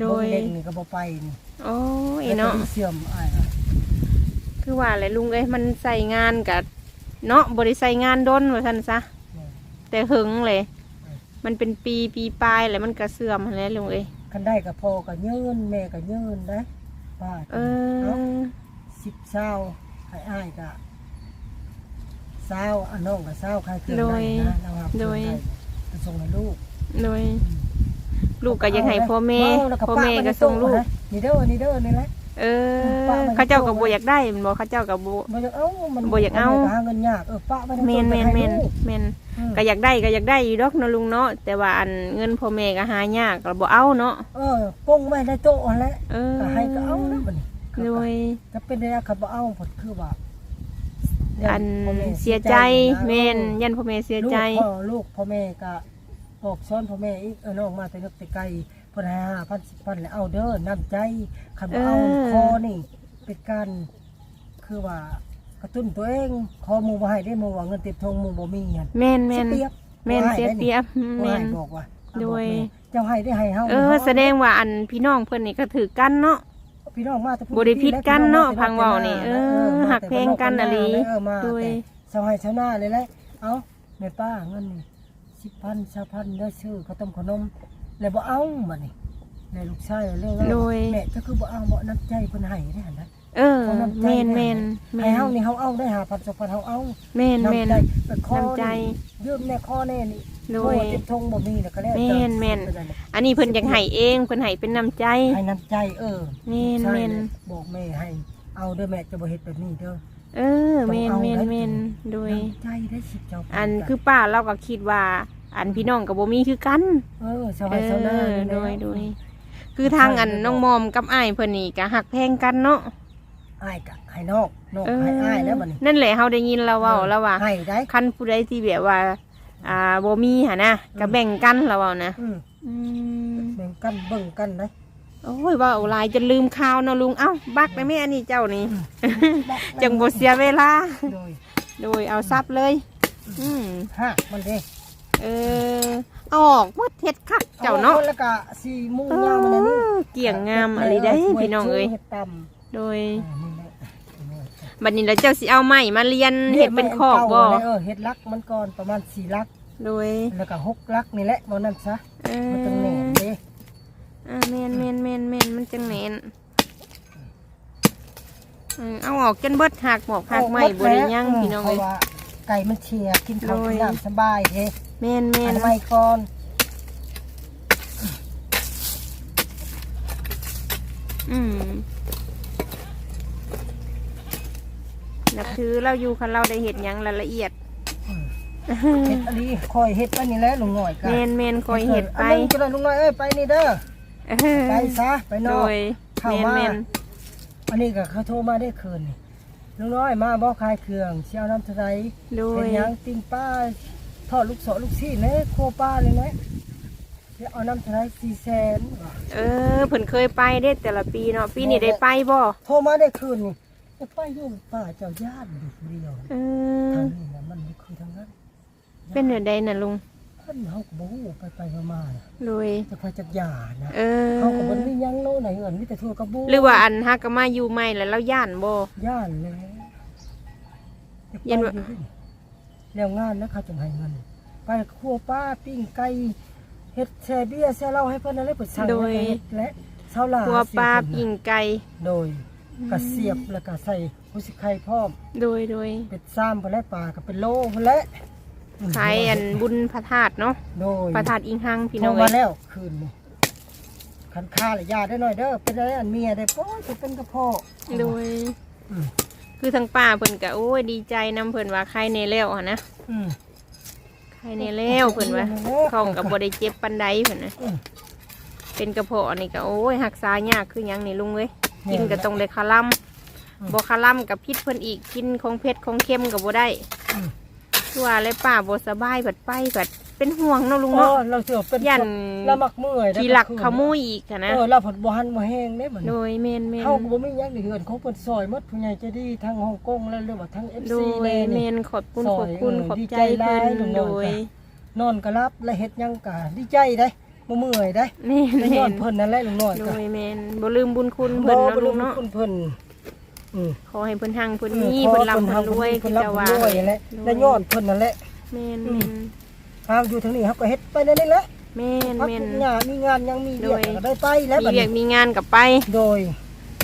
[SPEAKER 1] โดย
[SPEAKER 4] เบิ่งเด็กนี่ก็บ่ไปนี่
[SPEAKER 1] โอ้ย
[SPEAKER 4] แล้วก็
[SPEAKER 1] เนาะ
[SPEAKER 4] เสื่อมอายอะ
[SPEAKER 1] คือว่าแหละลุงเอ้ยมันใส่งานกับเนาะบริใส่งานด้นว่าท่านซะแต่หึงเลยมันเป็นปีปีปลายแล้วมันก็เสื่อมหั้นแหล้วลุงเอ้ย
[SPEAKER 4] คันได้ก็พ่อก็ยืนแม่ก็ยืนได้ป้า
[SPEAKER 1] เอ
[SPEAKER 4] เอ้า
[SPEAKER 1] อ
[SPEAKER 4] สิบเศร้า ให้อ้ายก็เศร้าอันน้องก็เศร้าใครเครื่อง
[SPEAKER 1] โด
[SPEAKER 4] ได้
[SPEAKER 1] ย
[SPEAKER 4] นะนะครับ
[SPEAKER 1] โดย
[SPEAKER 4] ไปส่งให้ลูก
[SPEAKER 1] โดย ลูกก็ยังให้พ่อแม่
[SPEAKER 4] เาล้ว
[SPEAKER 1] พ่อแม่
[SPEAKER 4] ปะ
[SPEAKER 1] ก็ส่งลูก
[SPEAKER 4] นี่เด้อนี่เด้อนี่แหละ
[SPEAKER 1] เออ
[SPEAKER 4] ป้ามัน
[SPEAKER 1] เขาเจ้าก็บ่อยากได้แมันบ่เขาเจ้าก็บ่
[SPEAKER 4] บ่อยากเอามัน
[SPEAKER 1] บ่อยากเอา
[SPEAKER 4] หาเงินยากเออป้าไว้ใน
[SPEAKER 1] แม่น
[SPEAKER 4] ต้
[SPEAKER 1] แม่น
[SPEAKER 4] ไป
[SPEAKER 1] แม่น
[SPEAKER 4] ให้ลูก
[SPEAKER 1] แม่น
[SPEAKER 4] อืม
[SPEAKER 1] ก็อยากได้ก็อยากได้อยู่ดอกเนาะลุงเนาะแต่ว่าอันเงินพ่อแม่ก็หายากก็บ่เอาเนาะ
[SPEAKER 4] เออป้งไว้ในโต๊ะนั่นแหละ
[SPEAKER 1] เออ
[SPEAKER 4] ก็ให้ก็เอาแล้วบัดนี้
[SPEAKER 1] โดย
[SPEAKER 4] จะเป็นได้เขาบ่เอาผลคือว่า
[SPEAKER 1] อัน
[SPEAKER 4] พ่อแม่
[SPEAKER 1] เสียใจ
[SPEAKER 4] นะ
[SPEAKER 1] แม่นยันพ่อแม่เสียใจ
[SPEAKER 4] ลูกพ่อลูกพ่อแม่ก็บอกซ้อนพ่อแม่อีกเออน้องมาแต่นึกแต่ไกลเพิ่นให้5,000 10,000แล้วเอาเด้อน้ำใจคันบ่เอา
[SPEAKER 1] เออ
[SPEAKER 4] คอนี่ เป็นการคือว่ากระตุ้นตัวเองขอหมู่บ่ให้ได้หมู่ว่าเงินติดทงหมู่บ่มีหั่น
[SPEAKER 1] แม่นแม่น
[SPEAKER 4] เสียเปรียบ
[SPEAKER 1] แม่น
[SPEAKER 4] บ่ให้
[SPEAKER 1] เสีย
[SPEAKER 4] ได้
[SPEAKER 1] เปรียบ
[SPEAKER 4] บ่
[SPEAKER 1] แม่
[SPEAKER 4] ให้
[SPEAKER 1] น
[SPEAKER 4] บอกว่า
[SPEAKER 1] โดย
[SPEAKER 4] บอกแม่เจ้าให้ได้ให้เฮา
[SPEAKER 1] เออ แสดงว่าอันพี่น้องเพิ่นนี่ก็ถือกันเนาะ
[SPEAKER 4] พี่น้องมาแต่พู
[SPEAKER 1] บ่ได้ผิดกันเนาะ
[SPEAKER 4] พี่องม
[SPEAKER 1] พังเว้านี่
[SPEAKER 4] แต่
[SPEAKER 1] เอ
[SPEAKER 4] ห
[SPEAKER 1] อ
[SPEAKER 4] มา
[SPEAKER 1] หักแพงกันอะลี
[SPEAKER 4] เออมา
[SPEAKER 1] โดย
[SPEAKER 4] แต่ชาวไร่ชาวนาเลยแหละเอ้าแม่ป้าเงินนี่สิบพันชาวพันเด้อซื้อข้าวต้มขนมแล้วบ่เอาบัดนี้แล้วลูกชายเรื่อง
[SPEAKER 1] โดย
[SPEAKER 4] แม่เจ้าคือบ่เอาบ่น้ำใจเพิ่นให้ได้หั่นนะ
[SPEAKER 1] เออ
[SPEAKER 4] เอาน้ำใจ
[SPEAKER 1] แม่นแม่น
[SPEAKER 4] ให้
[SPEAKER 1] แม่น
[SPEAKER 4] เฮานี่เฮาเอาได้5,000 2,000เฮาเอา
[SPEAKER 1] แม่นแม่น
[SPEAKER 4] น้ำใจไปขอ
[SPEAKER 1] น้ำใจ
[SPEAKER 4] ยืมแม่ขอแน่นี่
[SPEAKER 1] โดย
[SPEAKER 4] บ่ติดทงบ่มีแล้วก็แล้ว
[SPEAKER 1] แม่นแม่น อันนี้เพิ่นอยากให้เองเพิ่นให้เป็นน้ำใจ
[SPEAKER 4] ให้น้ำใจเออ
[SPEAKER 1] แม่น
[SPEAKER 4] ใช่
[SPEAKER 1] แม่น
[SPEAKER 4] บอกแม่ให้ เอาเด้อแม่จะบ่เฮ็ดแบบนี้เด้อ
[SPEAKER 1] เออแม่นแม่นแม่นโดย
[SPEAKER 4] น้ำใจได้สิเจ้า
[SPEAKER 1] อันคือป้าเราก็คิดว่า อันพี่น้องกับบ่มีคือกัน
[SPEAKER 4] เออชาว
[SPEAKER 1] เอ
[SPEAKER 4] ไร่ชาวนา
[SPEAKER 1] อ
[SPEAKER 4] นี่
[SPEAKER 1] โด
[SPEAKER 4] แหละ
[SPEAKER 1] ยโดยคือทางอันน้องมอมกับอ้ายเพิ่นนี่ก็หักแพงกันเนาะ
[SPEAKER 4] อ้ายกะให้นอกนอก
[SPEAKER 1] เออ
[SPEAKER 4] ให้อ้ายแล้วบัดนี้
[SPEAKER 1] นั่นแหละเฮาได้ยินเราเว้าแล้วว่า
[SPEAKER 4] ให้ได้
[SPEAKER 1] คันผู้ใดที่แบบว่า อ่าบ่มีหั่นนะก็แบ่งกันเราเว้านะ
[SPEAKER 4] อืม
[SPEAKER 1] อืม
[SPEAKER 4] แบ่งกันเบิ่งกันนะ
[SPEAKER 1] โอ้ยเว่าหลายจนลืมข่าวเนาะลุงเอ้าบักได้แม่อันนี้เจ้านี่ จังบ่เสียเวลา
[SPEAKER 4] โดย
[SPEAKER 1] โดยเอาซับเลย อืม
[SPEAKER 4] ฮะมันเด้
[SPEAKER 1] เออเอาออกหมดเฮ็ดคักเจ้าเนาะ
[SPEAKER 4] อแล้วก็สีมุง
[SPEAKER 1] เอยา
[SPEAKER 4] วมันนี่
[SPEAKER 1] อเกี่ยงงามอะไรได้พี่น้องเอ้ย
[SPEAKER 4] เฮ็ดตำ
[SPEAKER 1] โดย
[SPEAKER 4] อ่านี่แหละ
[SPEAKER 1] บัดนี้แล้วเจ้าสิเอาไม้มาเรียนเฮ็ดเป็นคอกบ่
[SPEAKER 4] เออเฮ็ดลักมันก่อนประมาณ4ลัก
[SPEAKER 1] โดย
[SPEAKER 4] แล้วก็หกลักนี่แหละบ่นั่นซะ
[SPEAKER 1] เออ
[SPEAKER 4] มันจังแหน่เด้
[SPEAKER 1] อ่าแม่นแม่นแม่นแม่นมันจังแม่นอืมเอาออกจนเบิดหักหมอกหักไม้บ่ได้ยังพี่น้อง
[SPEAKER 4] เพ
[SPEAKER 1] เอ้ย
[SPEAKER 4] ราะว่าไก่มันเชียกินข้าว
[SPEAKER 1] โดย
[SPEAKER 4] กินน้ำสบายเด้
[SPEAKER 1] แม่นแม่
[SPEAKER 4] อั
[SPEAKER 1] น
[SPEAKER 4] นไม่ก่อน
[SPEAKER 1] อืม นับถือเราอยู่คันเราได้เห็ดหยังรายละเอียด
[SPEAKER 4] เฮ็ดอันนี้คอยเฮ็ดไปนี่แหละลุงหน่อยกัน
[SPEAKER 1] เมนเมนคอยเห็ดไป
[SPEAKER 4] อันนึงจะได้ลุงหน่อยเอ้ยไปนี่เด้อ
[SPEAKER 1] เออ
[SPEAKER 4] ไปซะไปน
[SPEAKER 1] โด
[SPEAKER 4] อก
[SPEAKER 1] ย
[SPEAKER 4] เข้า
[SPEAKER 1] เมน
[SPEAKER 4] มา
[SPEAKER 1] เมน
[SPEAKER 4] อันนี้ก็เขาโทรมาได้คืนนี่ลุงน้อยมาบ่คายเครื่องสิเอาน้ำเท่าไหร่
[SPEAKER 1] โด
[SPEAKER 4] เป็น
[SPEAKER 1] ย
[SPEAKER 4] หยังปิ้งป้าทอดลูกเสาะลูกซี่เนโคป้าเลยนะสิเอาน้ำเท่าไหร่4แสน
[SPEAKER 1] เออเพิ่นเคยไปได้แต่ละปีเนาะปีนี้ได้ไปบ่
[SPEAKER 4] โทรมาได้คืนนี่ จะไปอยู่ป้าเจ้าญาติอยู่ผู้เดียว
[SPEAKER 1] เออ
[SPEAKER 4] ทางนี้นะมันบ่คือทางนั้น
[SPEAKER 1] เป็นเดือนใดน่ะลุง
[SPEAKER 4] เพิ่นเฮาก็บ่ฮู้ไปไปๆมาๆน่ะ
[SPEAKER 1] โดย
[SPEAKER 4] จะไปจักยานะ
[SPEAKER 1] เออ
[SPEAKER 4] เขาก็บ่มีหยังโลไหนเอิ้นมีแต่ทั่วกระบู
[SPEAKER 1] หรือว่าอันฮักก็มาอยู่ใหม่แล้วเราย่านบ่
[SPEAKER 4] ย่านเลยจะไป
[SPEAKER 1] เย็นวะ
[SPEAKER 4] อยู่ดิแล้วงานนะเขาจะให้เงิน ไปครัวป้าปิ้งไก่เฮ็ดแช่เบี้ยแช่เหล้าให้เพิ่นอะไรเพิ่นสั่ง
[SPEAKER 1] โดย
[SPEAKER 4] ให้เฮ็ดและเช้าลา
[SPEAKER 1] ครัวปลา
[SPEAKER 4] เสียบ
[SPEAKER 1] ปิ่งไก่
[SPEAKER 4] โดย กระเสียบแล้วก็ใส่หุสิไข่พร้อม
[SPEAKER 1] โดยโดย
[SPEAKER 4] เป็ดซ้ำเพิ่นและปลาก็เป็นโลเพิ่นและ
[SPEAKER 1] ขายอันบุญพระธาตุเนาะ
[SPEAKER 4] โดย
[SPEAKER 1] พระธาตุอิงหังพี่
[SPEAKER 4] โท
[SPEAKER 1] น้
[SPEAKER 4] ร
[SPEAKER 1] อง
[SPEAKER 4] มา
[SPEAKER 1] เอ้ย
[SPEAKER 4] แล้วคืนนี้คันค่าและยาได้หน่อยเด้อเป็นอะไรอันเมียได้โอ้ยจะเป็นกระเพาะ
[SPEAKER 1] โดย
[SPEAKER 4] อืม
[SPEAKER 1] คือทางป้าเพิ่นก็โอ้ยดีใจนํเพิ่นว่าใครในแล้วหั่นนะ
[SPEAKER 4] อืม
[SPEAKER 1] ใครในแล้วเพิ่นว่า
[SPEAKER 4] ใครแน่แล้ว
[SPEAKER 1] ท้องก็บ่ได้เจ็บปานใดเพิ่นนะ
[SPEAKER 4] อืม
[SPEAKER 1] เป็นกระเพาะนี่ก็โอ้ยรักษายากคือหยังนี่ลุงเอ้ย กินก็ต้องได้คาลัม
[SPEAKER 4] อืม
[SPEAKER 1] บ่คาลัมกับพิษเพิ่นอีกกินของเผ็ดของเค็มก็บ่ได้
[SPEAKER 4] อืม
[SPEAKER 1] คือว่าเลยป้าบ่สบายบัดไปบัดเป็นห่วงเนาะลุง
[SPEAKER 4] เอ
[SPEAKER 1] เนาะ
[SPEAKER 4] อเราเสือเป็น
[SPEAKER 1] ยัน
[SPEAKER 4] เรามักเมื่อย
[SPEAKER 1] ขี่หลักขโมยอีกอะนะ
[SPEAKER 4] เออเราผดบ่หันบ่แห้งเด้บัด
[SPEAKER 1] โด
[SPEAKER 4] นี้
[SPEAKER 1] ยแม่นแม่น
[SPEAKER 4] เฮาก็บ่มีหยังในเฮือนของเพิ่นซอยหมดผู้ใหญ่ใจดีทั้งฮ่องกงและหรือว่าทั้ง
[SPEAKER 1] โด
[SPEAKER 4] FC
[SPEAKER 1] ย
[SPEAKER 4] แน่
[SPEAKER 1] แม่
[SPEAKER 4] นี่
[SPEAKER 1] นขอบคุณ
[SPEAKER 4] ซ
[SPEAKER 1] ข
[SPEAKER 4] อ
[SPEAKER 1] อยบคุณ
[SPEAKER 4] เออ
[SPEAKER 1] ขอบ
[SPEAKER 4] ดี
[SPEAKER 1] ใจ
[SPEAKER 4] ใจหลา
[SPEAKER 1] เพิ่
[SPEAKER 4] ย
[SPEAKER 1] น
[SPEAKER 4] ลุงน้
[SPEAKER 1] โด
[SPEAKER 4] อย
[SPEAKER 1] ย
[SPEAKER 4] นอนก็รับและเฮ็ดหยังก็ดีใจได้ บ่เมื่อยได้
[SPEAKER 1] แม่น
[SPEAKER 4] และย้
[SPEAKER 1] แม่
[SPEAKER 4] อน
[SPEAKER 1] น
[SPEAKER 4] เพิ่นนั่นแหละลุงน้อย
[SPEAKER 1] โด
[SPEAKER 4] ก็
[SPEAKER 1] ยแม่นบ่ลืมบุญคุณเพิ่น
[SPEAKER 4] บ่
[SPEAKER 1] เนาะ
[SPEAKER 4] บ่
[SPEAKER 1] ลุ
[SPEAKER 4] รู้
[SPEAKER 1] งเนาะ
[SPEAKER 4] คุณเพิ่นอืม
[SPEAKER 1] ขอให้เพิ่นหังเพิ่น
[SPEAKER 4] เออ
[SPEAKER 1] มี
[SPEAKER 4] ขอ
[SPEAKER 1] เพิ่นร่ำ
[SPEAKER 4] เพิ่
[SPEAKER 1] เพิ่นรวย
[SPEAKER 4] เพิ่
[SPEAKER 1] คื
[SPEAKER 4] น
[SPEAKER 1] อ
[SPEAKER 4] ร่ำ
[SPEAKER 1] จะ
[SPEAKER 4] เพิ่
[SPEAKER 1] ว่าน
[SPEAKER 4] รวยนั่นแหละและย้อนเพิ่นนั่นแหละ
[SPEAKER 1] แม่น
[SPEAKER 4] อื
[SPEAKER 1] แม่
[SPEAKER 4] ม
[SPEAKER 1] น
[SPEAKER 4] ทางอยู่ทางนี้เฮาก็เฮ็ดไปนั่นนี่แหละ
[SPEAKER 1] แม่น
[SPEAKER 4] พัก
[SPEAKER 1] แม่น
[SPEAKER 4] ทุกอย่างมีงานยังมีเวียก
[SPEAKER 1] โดย
[SPEAKER 4] ก็ได้ไปแล้ว
[SPEAKER 1] มี
[SPEAKER 4] บัด
[SPEAKER 1] เวีย
[SPEAKER 4] นี้
[SPEAKER 1] กมีงานกับไป
[SPEAKER 4] โดย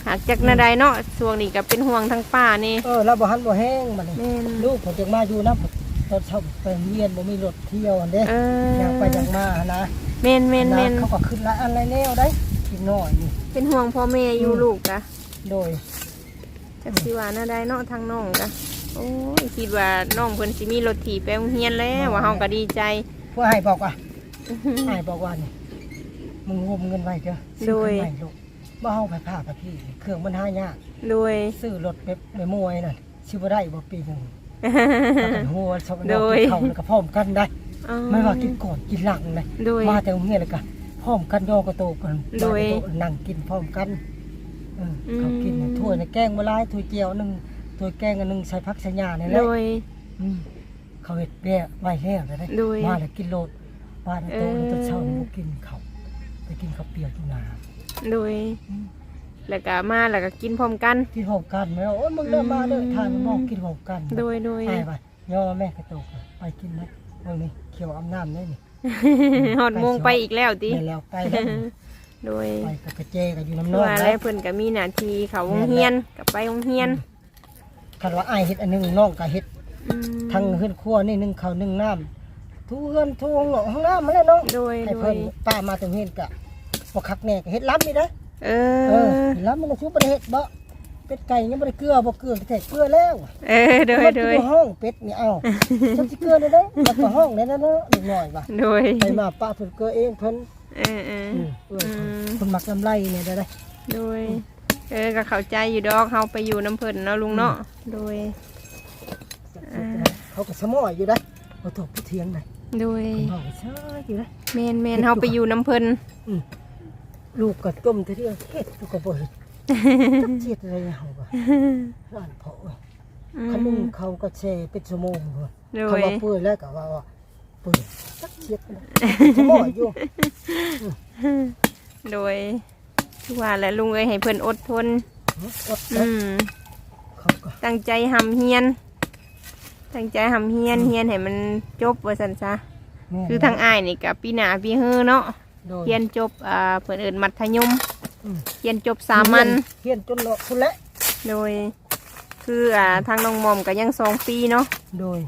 [SPEAKER 1] หากจากนาใดเนาะช่วงนี้ก็เป็นห่วงทั้งป้านี่
[SPEAKER 4] เออเราบ่หันบ่แห้งบัดนี้
[SPEAKER 1] แม่น
[SPEAKER 4] ลูกผมจึงมาอยู่นะ ตอนเช้าไปเรียนบ่มีรถเที่ยวอันเด้
[SPEAKER 1] เออ
[SPEAKER 4] อยากไปอยากมาหนะ
[SPEAKER 1] แม่นแม่นแม่น
[SPEAKER 4] เขาก็ขึ้นละอะไรแนวได้อีกหน่อยนี่
[SPEAKER 1] เป็นห่วงพ่อแม่อยู่ลูกอะ
[SPEAKER 4] โดย
[SPEAKER 1] จักสิว่าน่าได้เนาะทางน้องกะโอ้ยคิดว่าน้องเพิ่นสิมีรถถีบไปโรงเรียนแล้วว่าเฮาก็ดีใจ
[SPEAKER 4] ผู้ให้บอกว่าให้บอกว่านี่มึงรวมเงินไว้เด้อซื้อเครื่องใหม่ลูกบ่เฮาไปผ้ากับพี่ เครื่องมันหายาก
[SPEAKER 1] โดย
[SPEAKER 4] ซื้อรถแบบไปมวยนั่นสิบ่ได้บ่ปีหนึง แล้วก็หัวชอบ
[SPEAKER 1] โดย
[SPEAKER 4] เขาแล้วก็พร้อมกันได้
[SPEAKER 1] อ๋อ
[SPEAKER 4] ไม่ว่ากินก่อนกินหลังเลย
[SPEAKER 1] โดย
[SPEAKER 4] มาแต่โรงเรียนเลยก็พร้อมกันโยกระโตกัน
[SPEAKER 1] โดย
[SPEAKER 4] มาแต่โต๊ะนั่งกินพร้อมกันเอออ
[SPEAKER 1] ม
[SPEAKER 4] เขากินน่ะถ้วยน่ะแกงมะลายถ้วยเจียวหนึงถ้วยแกงอันหนึงใส่ผักใส่หญ้านี่แห
[SPEAKER 1] โด
[SPEAKER 4] ละ
[SPEAKER 1] ย
[SPEAKER 4] อืมเขาเฮ็ดแย่ไว้แล้วเลย
[SPEAKER 1] โดย
[SPEAKER 4] มาแล้วกินโลดมาแล้วโต
[SPEAKER 1] เออ
[SPEAKER 4] แล้วตอนเช้านี่บ่กินข้าวไปกินข้าวเปียกอยู่นา
[SPEAKER 1] โดย แล้วก็มาแล้วก็กินพร้อมกัน
[SPEAKER 4] กินพร้อมกันแม่ว่าโอ้ยมึงเดินมาเด้อ
[SPEAKER 1] อืม
[SPEAKER 4] ทานมันบอกกินพร้อมกัน
[SPEAKER 1] โดยโดย
[SPEAKER 4] ไปไปย่อแม่กระโตกน่ะไปกินนะเรื่องนี้เขียวอำน้ำนี่นี่
[SPEAKER 1] หอดโมงไปอีกแล้วติ
[SPEAKER 4] ไปแล้วไปแล้ว
[SPEAKER 1] โดย
[SPEAKER 4] ไปกับกระเจกับอยู่น้ำน้อย
[SPEAKER 1] ว่า
[SPEAKER 4] นะ
[SPEAKER 1] แล้วเพิ่นก็มีหน้าที่เขาโรงเรียนกับไปโรงเรียน
[SPEAKER 4] คันว่าไอายเฮ็ดอันหนึงน้องก็เฮ็ด
[SPEAKER 1] อืม
[SPEAKER 4] ทั้งเฮือนครัวนี่หนึ่งข้าวหนึ่งน้ำทุเฮือนทุห้องนอกห้องน้ำมาแล้วเนาะ
[SPEAKER 1] โดย
[SPEAKER 4] ให้
[SPEAKER 1] โด
[SPEAKER 4] เพิ่
[SPEAKER 1] ย
[SPEAKER 4] นป้ามาตรงเฮ็ดกะบ่คักแน่ก็เฮ็ดล้ำนี่เด้อ
[SPEAKER 1] เอ
[SPEAKER 4] เออ
[SPEAKER 1] อ
[SPEAKER 4] เฮ็ดล้ำมันก็ชูบ่ได้เฮ็ดบ่เป็ดไก่ยังบ่ได้เกลือบ่เกลือแต่เกลือแล้ว
[SPEAKER 1] เออโดย
[SPEAKER 4] มัน
[SPEAKER 1] โด
[SPEAKER 4] คื
[SPEAKER 1] ย
[SPEAKER 4] อห้องเป็ดนี่เอ้าฉันสิเกลือได้เด้อแล้วก็ห้องได้นะเนาะนิดหน่อยว่ะ
[SPEAKER 1] โดย
[SPEAKER 4] ไปมาป้าเพิ่นเกลือเองเพิ่น
[SPEAKER 1] เออเออ
[SPEAKER 4] อืมเออ
[SPEAKER 1] อืม
[SPEAKER 4] เพิ่นมักลำไรเนี่ยได้ได้
[SPEAKER 1] โดย เออก็เข้าใจอยู่ดอกเฮาไปอยู่น้ำเพิ่นเนาะลุงเนาะโดย อ่า
[SPEAKER 4] เขาก็สมอยอยู่ได้บ่ตกบ่เถียงได้
[SPEAKER 1] โดย
[SPEAKER 4] เฮาก็เชยอยู่ได้
[SPEAKER 1] แมนแมนเฮาไปอยู่น้ำเพิ่น
[SPEAKER 4] ลูกก็จมเทื่อเฮ็ดลูกก็บ่เฮ็ดจักเฮ็ดอะไรเฮาก็ร้านเพาะเว้ย
[SPEAKER 1] อื
[SPEAKER 4] ขนม
[SPEAKER 1] ม
[SPEAKER 4] เขาก็แช่เป็นชั่วโมงเลย
[SPEAKER 1] โด
[SPEAKER 4] เขา
[SPEAKER 1] ย
[SPEAKER 4] ว่าเปื่อยแล้วก็ว่าว่าเปื่อยจักเชียดเลยชั่วโมงอยู่
[SPEAKER 1] โดยทุกว่าแหละลุงเอ้ยให้เพิ่นอดทน
[SPEAKER 4] อด
[SPEAKER 1] อื
[SPEAKER 4] นะ
[SPEAKER 1] ม
[SPEAKER 4] เขาก็
[SPEAKER 1] ตั้งใจหำเฮียน ตั้งใจหำเฮียนเฮียนให้มันจบว่าซั่นซะ
[SPEAKER 4] แม่
[SPEAKER 1] คือทางอ้ายนี่ก็ปีหน้าปีเฮือเนาะ
[SPEAKER 4] โดย
[SPEAKER 1] เรียนจบอ่าเพิ่นเอิ้นมัธยม
[SPEAKER 4] อืม
[SPEAKER 1] เรียนจบสามัญ
[SPEAKER 4] เฮียนจนเลาะพุ่นละ
[SPEAKER 1] โดย คืออ่าทางน้องมอมก็ยังสองปีเนาะ
[SPEAKER 4] โดย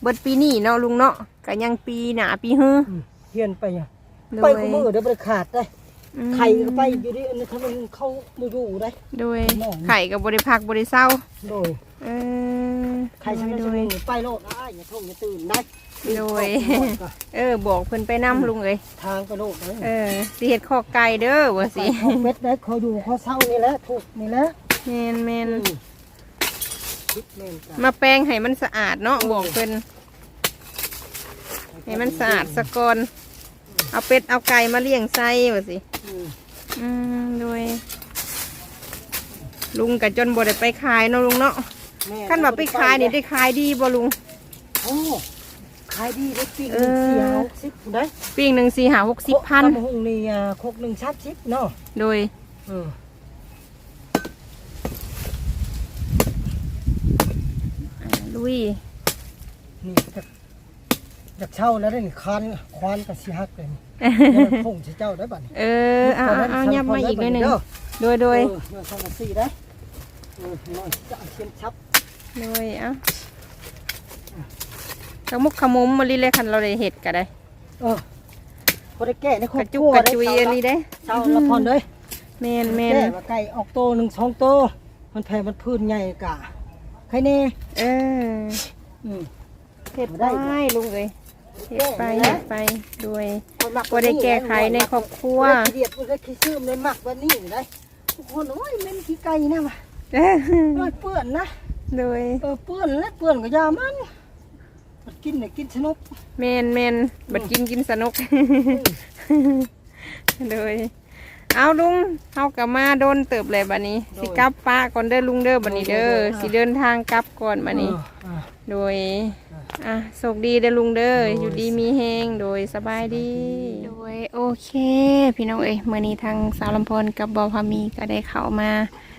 [SPEAKER 1] เบิดปีนี้เนาะลุงเนาะก็ยังปีหน้าปีฮือ
[SPEAKER 4] อืมเฮียนไปอะ
[SPEAKER 1] โด
[SPEAKER 4] ไป
[SPEAKER 1] ย
[SPEAKER 4] กูมือเดี๋ยวบ่ไปขาดได้
[SPEAKER 1] อืม
[SPEAKER 4] ไข่ก็ไปอยู่ดิอันนี้ถ้ามันเข้าบ่อยู่ได้
[SPEAKER 1] โดย
[SPEAKER 4] น้อง
[SPEAKER 1] ไข่กับบริพักบริเศร้า
[SPEAKER 4] โดย
[SPEAKER 1] เออ
[SPEAKER 4] ไข่ฉัน
[SPEAKER 1] โด
[SPEAKER 4] จะ
[SPEAKER 1] ย
[SPEAKER 4] มีไปโลดได้อย่าท่องอย่าตื่นได้
[SPEAKER 1] โดย
[SPEAKER 4] ออกก็
[SPEAKER 1] เออบอกเพิ่นไปนํลุงเอ้ย
[SPEAKER 4] ทางไปโลดเลย
[SPEAKER 1] เออสิเฮ็ดข้อไก่เด้อว่าสิ
[SPEAKER 4] เขาเป็ดได้เขาอยู่เขาเศร้านี่แหละถูกนี่แหละ
[SPEAKER 1] แม่นแม่น
[SPEAKER 4] อืมคิดแม่นจ้ะ
[SPEAKER 1] มาแปรงให้มันสะอาดเนาะบอกเพิ่นให้มันสะอาดสะก่อนเอาเป็ดเอาไก่มาเลี้ยงไส้ว่าสิ
[SPEAKER 4] อืม
[SPEAKER 1] อืมโดยลุงก็จนบ่ได้ไปขายเนาะลุงเนาะ
[SPEAKER 4] แม่
[SPEAKER 1] คันว่าไปขายนี่ได้ขายดีบ่ลุง
[SPEAKER 4] โอ้ขายดีได้ปีก
[SPEAKER 1] เอ
[SPEAKER 4] หนึ่ง
[SPEAKER 1] อ
[SPEAKER 4] สี่ห้าหกสิบได้
[SPEAKER 1] ปิ้งหนึ่งสี่หาหกสิบพัน
[SPEAKER 4] ตำหุงนี่อ่าคกหนึ่งชัดชิปเนาะ
[SPEAKER 1] โดย
[SPEAKER 4] เออ
[SPEAKER 1] อ่าลุย
[SPEAKER 4] นี่จากจากเช่าแล้วได้นี่คานควานกับสีหักเลยนี่แล้วมันพุ่งสิเจ้าได้บัดนี้
[SPEAKER 1] เออเอาเอาเอายับมาอีกหน่อยหนึ่งโดยโดย
[SPEAKER 4] เออเดี๋ยวสองสี่ได้เออน้อยจะเอาเชียนชับ
[SPEAKER 1] โดยเอาขมุกขมุมมาลีเลยคันเราได้เห็ดก็ได้
[SPEAKER 4] เออพอได้แก้ในคร
[SPEAKER 1] ก
[SPEAKER 4] อ
[SPEAKER 1] ระ
[SPEAKER 4] บ
[SPEAKER 1] จุ
[SPEAKER 4] ค
[SPEAKER 1] ก
[SPEAKER 4] รัว
[SPEAKER 1] กระ
[SPEAKER 4] ได้
[SPEAKER 1] จุย
[SPEAKER 4] เช่า
[SPEAKER 1] อัน
[SPEAKER 4] ละ
[SPEAKER 1] นี้ได้
[SPEAKER 4] เช่าละพรเลย
[SPEAKER 1] แมนแมน
[SPEAKER 4] แก้ว่าไก่ออกโตหนึ่งสองโต มันแผ่มันพื้นใหญ่กะใครแน่
[SPEAKER 1] เออ
[SPEAKER 4] อืม
[SPEAKER 1] เห็ด
[SPEAKER 4] ได้
[SPEAKER 1] ไป
[SPEAKER 4] บ่
[SPEAKER 1] ลุงเลยเห็ดไป
[SPEAKER 4] แก้
[SPEAKER 1] เห็
[SPEAKER 4] นะ
[SPEAKER 1] ดไปโดย
[SPEAKER 4] คนมัก
[SPEAKER 1] บ่ได้แก้ไขในครอบครัว
[SPEAKER 4] บ่ได้ขี้เดียดบ่ได้ขี้ซื้อในมักวันนี้ได้ทุกคนโอ้ยแม่นขี้ไก่นะว่ะ
[SPEAKER 1] เอ้อ
[SPEAKER 4] โอ้ยเปื้อนนะ
[SPEAKER 1] โดย
[SPEAKER 4] เออเปื้อนแล้วเปื้อนก็อยามันมันกินเนี่ยกินสนุก
[SPEAKER 1] แมนแมนบัดกินกินสนุก โดย เอาลุงเขากลับมาโดนเติบเลยบัดนี้ สิกลับป้าก่อนเด้อลุงเด้อบัดนี้เด้อสิเดินทางกลับก่อนบัดนี้
[SPEAKER 4] เอออะ
[SPEAKER 1] โดย อะโชคดีเด้อลุงเด้อ อยู่ดีมีแฮงโดยสบายดี โดยโอเค พี่น้องเอ้ยเมื่อนี้ทางสาวลำพรกับบอพามีก็ได้เข้ามาอ่า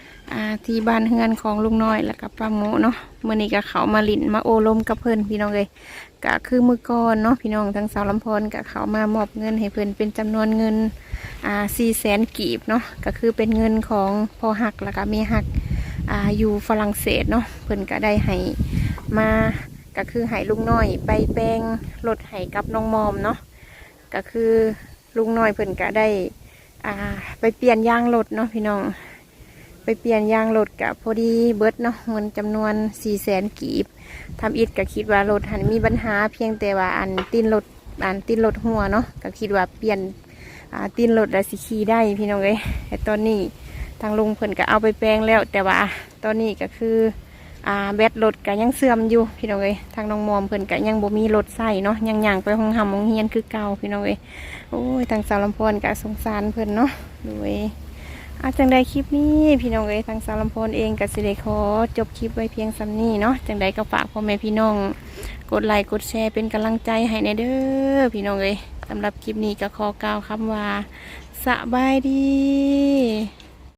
[SPEAKER 1] ที่บ้านเฮือนของลุงน้อยแล้วกับป้าหมูเนาะเมื่อนี้ก็เขามาลินมาโอลมกับเพิ่อนพี่น้องเอ้ยก็คือมือก่อนเนาะพี่น้องทางสาวลำพรก็เขามามอบเงินให้เพิ่อนเป็นจำนวนเงินอ่าสี่แสนกีบเนาะก็คือเป็นเงินของพ่อหักแล้วก็แม่หักอ่าอยู่ฝรั่งเศสเนาะเพิ่อนก็ได้ให้มาก็คือให้ลุงน้อยไปแปลงรถให้กับน้องมอมเนาะก็คือลุงน้อยเพิ่อนก็ได้อ่าไปเปลี่ยนยางรถเนาะพี่น้อง ไปเปลี่ยนยางรถกับพอดีเบิร์ดเนาะเงินจำนวน4ี่แสนกีบทำอิดก็คิดว่ารถหันมีปัญหาเพียงแต่ว่าอันตีนรถอันตีนรถหัวเนาะก็คิดว่าเปลี่ยนอ่าตีนรถแล้วสิขี่ได้พี่น้องเอ้ยแต่ตอนนี้ทางลุงเพิ่นก็เอาไปแปลงแล้ว แต่ว่าตอนนี้ก็คืออ่าแบตรถก็ยังเสื่อมอยู่พี่น้องเอ้ยทางน้องมอมเพิ่นก็ยังบ่มีรถใส่เนาะยังย่างไปห้องหำห้องเฮียนคือเก่าพี่น้องเอ้ยโอ้ยทางสาวลำพอนก็สงสารเพิ่นเนาะโดย อาจังใดคลิปนี้พี่น้องเอ้ยทางสารลำพลเองกับสิเดขอจบคลิปไว้เพียงซ้ำนี้เนาะจังใดก็ฝากพ่อแม่พี่น้อง กดไลค์กดแชร์เป็นกำลังใจให้ในเด้อพี่น้องเอ้ยสำหรับคลิปนี้ก็ขอกล่าวคำว่าสบายดี